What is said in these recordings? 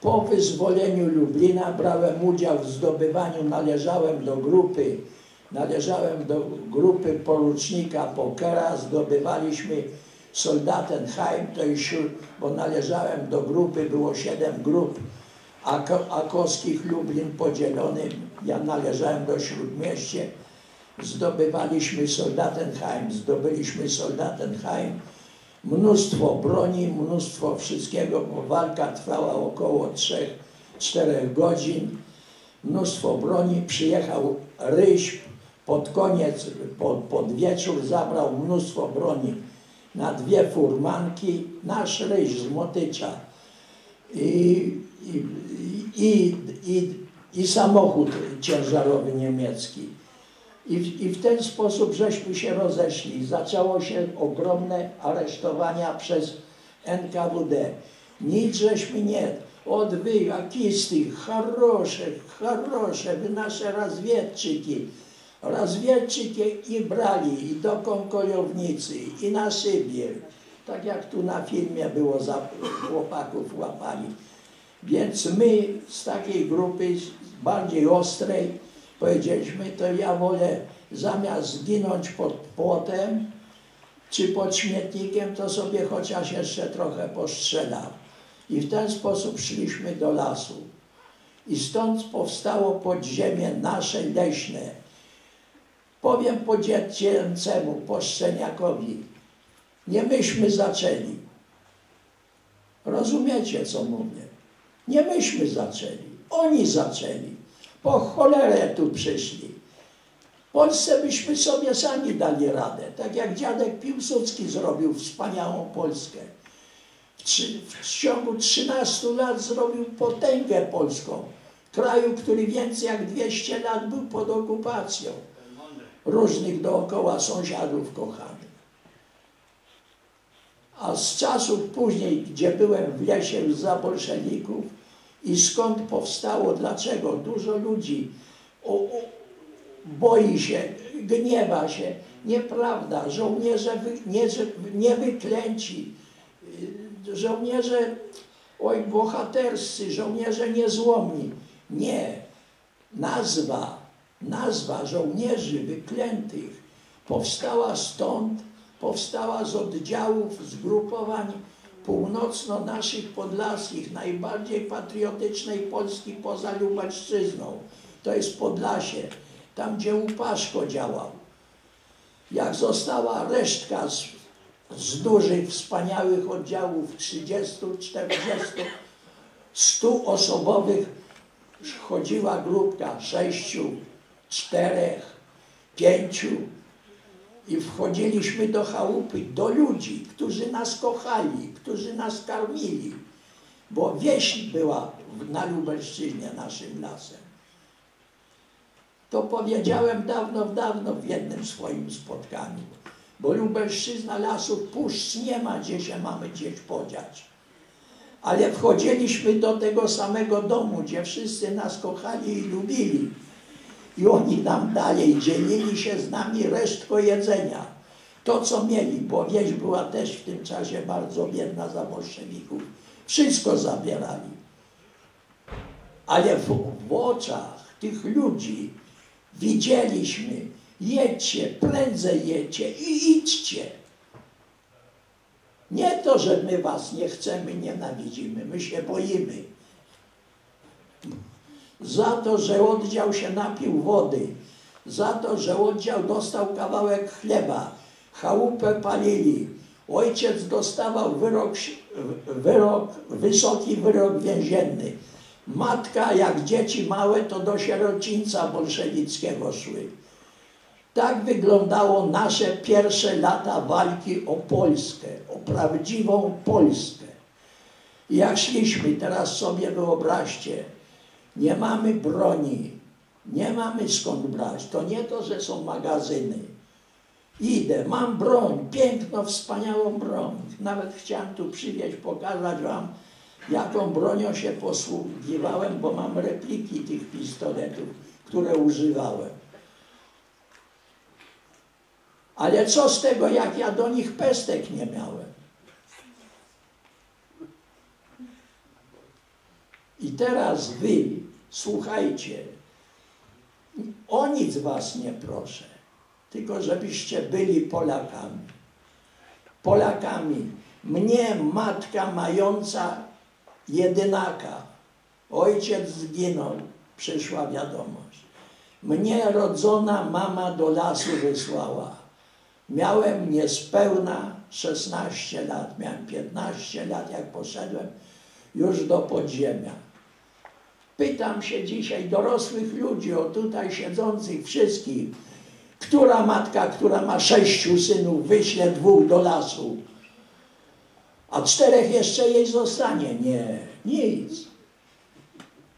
Po wyzwoleniu Lublina brałem udział w zdobywaniu, należałem do grupy, należałem do grupy porucznika Pokera, zdobywaliśmy Soldatenheim, to już, bo należałem do grupy, było siedem grup akowskich Lublin podzielony, ja należałem do Śródmieście, zdobywaliśmy Soldatenheim, zdobyliśmy Soldatenheim, mnóstwo broni, mnóstwo wszystkiego, bo walka trwała około 3-4 godzin, mnóstwo broni, przyjechał Ryś pod koniec, pod, pod wieczór zabrał mnóstwo broni na dwie furmanki, nasz Ryś z Motycza i, i, i, i, i samochód ciężarowy niemiecki. I w, I w ten sposób żeśmy się rozeszli. Zaczęło się ogromne aresztowania przez NKWD. Nic żeśmy nie. Od wy, akisty, хороше, хороше, wy nasze razwiedczyki. Razwiedczyki i brali i do Konkojownicy, i na Sybir. Tak jak tu na filmie było, za chłopaków łapali. Więc my z takiej grupy bardziej ostrej powiedzieliśmy, to ja wolę zamiast zginąć pod płotem czy pod śmietnikiem, to sobie chociaż jeszcze trochę postrzelam. I w ten sposób szliśmy do lasu. I stąd powstało podziemie nasze leśne. Powiem po dziecięcemu, po Szczeniakowi, nie myśmy zaczęli. Rozumiecie, co mówię? Nie myśmy zaczęli. Oni zaczęli. Po cholerę tu przyszli. W Polsce byśmy sobie sami dali radę. Tak jak dziadek Piłsudski zrobił wspaniałą Polskę. W, w ciągu 13 lat zrobił potęgę polską. Kraju, który więcej jak 200 lat był pod okupacją. Różnych dookoła sąsiadów kochanych. A z czasów później, gdzie byłem w lesie za bolszewików, i skąd powstało, dlaczego dużo ludzi o, o, boi się, gniewa się. Nieprawda, żołnierze wy, nie, nie wyklęci, y, żołnierze oj bohaterscy, żołnierze niezłomni. Nie. Nazwa, nazwa żołnierzy wyklętych powstała stąd, powstała z oddziałów, zgrupowań północno naszych podlaskich, najbardziej patriotycznej Polski poza Lubelszczyzną. To jest Podlasie, tam gdzie Łupaszko działał. Jak została resztka z, z dużych, wspaniałych oddziałów 30, 40, 100 osobowych, chodziła grupka sześciu, czterech, pięciu, i wchodziliśmy do chałupy, do ludzi, którzy nas kochali, którzy nas karmili, bo wieś była na Lubelszczyźnie naszym lasem. To powiedziałem dawno, dawno w jednym swoim spotkaniu, bo Lubelszczyzna lasów puszcz nie ma, gdzie się mamy gdzieś podziać. Ale wchodziliśmy do tego samego domu, gdzie wszyscy nas kochali i lubili i oni nam dalej dzielili się z nami resztko jedzenia. To, co mieli, bo wieś była też w tym czasie bardzo biedna za bolszewików. Wszystko zabierali. Ale w, w oczach tych ludzi widzieliśmy, jedźcie, prędzej jedźcie i idźcie. Nie to, że my was nie chcemy, nienawidzimy, my się boimy za to, że oddział się napił wody, za to, że oddział dostał kawałek chleba, chałupę palili. Ojciec dostawał wyrok, wyrok, wysoki wyrok więzienny. Matka, jak dzieci małe, to do sierocińca bolszewickiego szły. Tak wyglądało nasze pierwsze lata walki o Polskę, o prawdziwą Polskę. Jak szliśmy, teraz sobie wyobraźcie, nie mamy broni, nie mamy skąd brać. To nie to, że są magazyny. Idę, mam broń, piękną, wspaniałą broń. Nawet chciałem tu przywieźć, pokazać wam, jaką bronią się posługiwałem, bo mam repliki tych pistoletów, które używałem. Ale co z tego, jak ja do nich pestek nie miałem? I teraz wy, słuchajcie, o nic was nie proszę, tylko żebyście byli Polakami. Polakami. Mnie matka mająca jedynaka, ojciec zginął, przyszła wiadomość. Mnie rodzona mama do lasu wysłała. Miałem niespełna 16 lat, miałem 15 lat, jak poszedłem już do podziemia. Pytam się dzisiaj dorosłych ludzi, o tutaj siedzących wszystkich, która matka, która ma sześciu synów, wyśle dwóch do lasu, a czterech jeszcze jej zostanie? Nie, nic.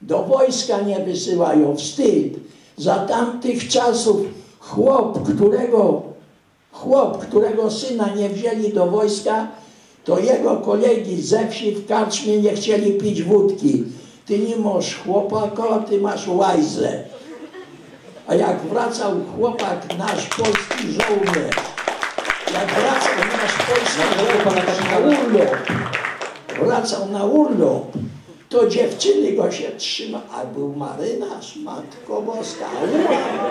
Do wojska nie wysyłają, wstyd. Za tamtych czasów chłop, którego, chłop, którego syna nie wzięli do wojska, to jego kolegi ze wsi w karczmie nie chcieli pić wódki. Ty nie masz chłopaka, ty masz łajzę. A jak wracał chłopak, nasz polski żołnierz, jak wracał nasz polski żołnierz na urlop, wracał na urlop, to dziewczyny go się trzyma, a był marynarz, matko boska, a ułan,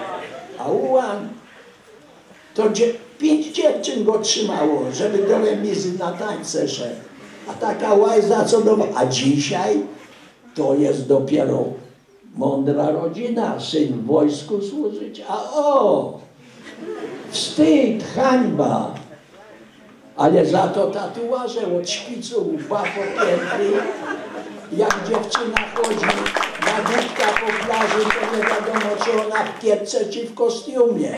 a ułan, to dzie, pięć dziewczyn go trzymało, żeby do remizy na tańce szedł. A taka łajza co do... A dzisiaj to jest dopiero mądra rodzina, syn w wojsku służyć, a o, wstyd, hańba. Ale za to tatuaże od szpicu łba popięty, jak dziewczyna chodzi na główka po plaży, to nie wiadomo, czy ona w kiepce, czy w kostiumie.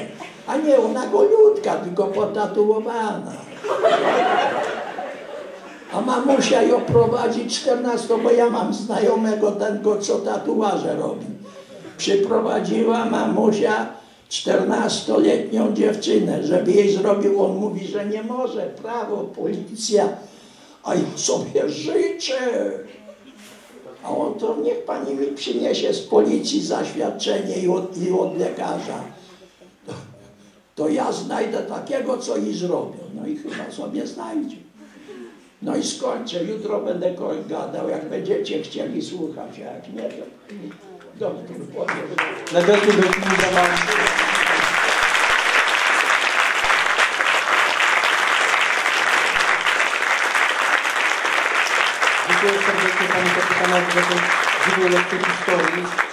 A nie, ona goliutka, tylko potatuowana. A mamusia ją prowadzi 14, bo ja mam znajomego tego, co tatuaże robi. Przyprowadziła mamusia 14-letnią dziewczynę, żeby jej zrobił. On mówi, że nie może, prawo, policja. A ja sobie życzę. A on to niech pani mi przyniesie z policji zaświadczenie i od, i od lekarza. To, to ja znajdę takiego, co i zrobią. No i chyba sobie znajdzie. No i skończę, jutro będę gadał, jak będziecie chcieli słuchać, a jak nie, to doktor powie. Legacy do Kingdoma. Dziękuję serdecznie Panu Kapitanowi za tę dziwną lekcję historii.